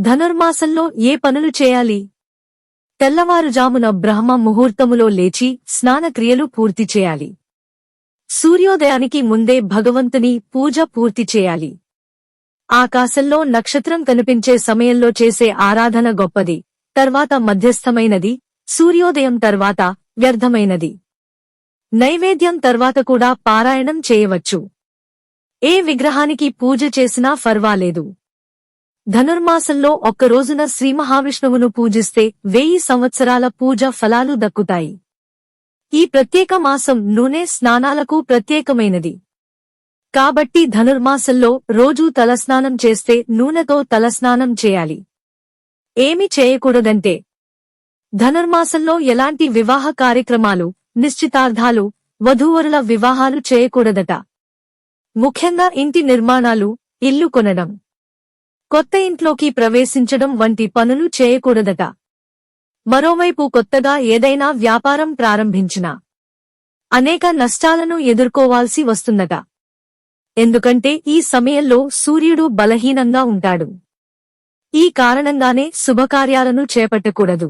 ధనుర్మాసంలో ఏ పనులు చేయాలి? తెల్లవారుజామున బ్రహ్మ ముహూర్తములో లేచి స్నానక్రియలు పూర్తి చేయాలి. సూర్యోదయానికి ముందే భగవంతుని పూజ పూర్తి చేయాలి. ఆకాశంలో నక్షత్రం కనిపించే సమయంలో చేసే ఆరాధన గొప్పది. తర్వాత మధ్యస్థమైనది సూర్యోదయం తర్వాత వ్యర్థమైనది. నైవేద్యం తర్వాత కూడా పారాయణం చేయవచ్చు. ఏ విగ్రహానికి పూజ చేసినా ఫర్వాలేదు. ధనుర్మాసంలో ఒక్కరోజున శ్రీ మహావిష్ణువును పూజిస్తే వెయ్యి సంవత్సరాల పూజ ఫలాలు దక్కుతాయి. ఈ ప్రత్యేక మాసం నూనె స్నానాలకు ప్రత్యేకమైనది. కాబట్టి ధనుర్మాసంలో రోజూ తలస్నానం చేస్తే నూనెతో తలస్నానం చేయాలి. ఏమి చేయకూడదంటే ధనుర్మాసంలో ఎలాంటి వివాహ కార్యక్రమాలు నిశ్చితార్థాలు వధూవరుల వివాహాలు చేయకూడదట. ముఖ్యంగా ఇంటి నిర్మాణాలు ఇల్లు కొనడం. కొత్త ఇంట్లోకి ప్రవేశించడం వంటి పనులు చేయకూడదట. మరోవైపు కొత్తగా ఏదైనా వ్యాపారం ప్రారంభించినా అనేక నష్టాలను ఎదుర్కోవాల్సి వస్తుందట. ఎందుకంటే ఈ సమయంలో సూర్యుడు బలహీనంగా ఉంటాడు. ఈ కారణంగానే శుభకార్యాలను చేపట్టకూడదు.